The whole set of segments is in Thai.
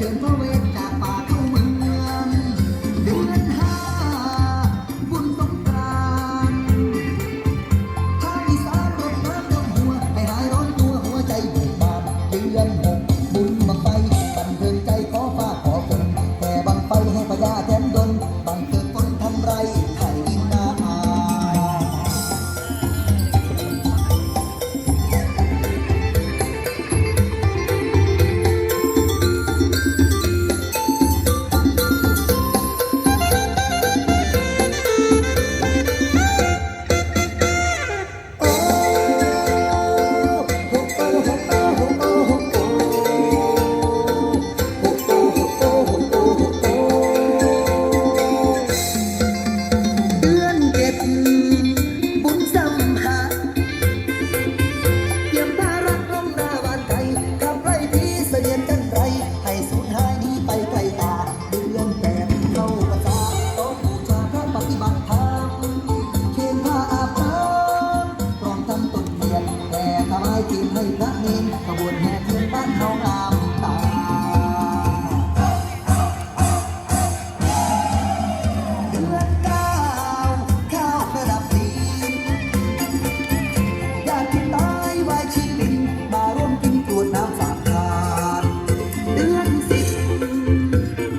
เชิญพ่อเวทจาป่าเข้าเมืองเดือนหาบุญสงกานต์าคอีสานรดน้ำหัวให้หายร้อนตัวหัวใจเบิกบานเดือนหกบุญบัไฟบันเทิงใจขอฟ้าขอฝนแห่บังไฟให้พญาแถมดนบัง ตายไวชีวิตมารมกินน้ำฝากกาดเดือนสิบ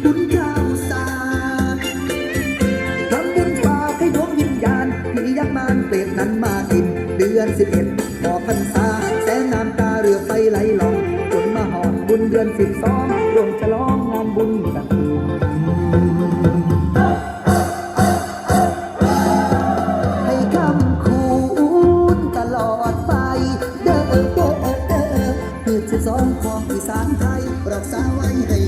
บุญเจ้สาทำบุญฝากให้ดวงวิญญาณมียัมารเปรตนั้นมากิน เดือนสิบเอ็ดออกพรรษาแสนน้ำตาเรือไฟไหลลองจนมาหอดบุญเดือนสิบสองรวมฉลองงานบุญกันานใครรักษาไว้ให้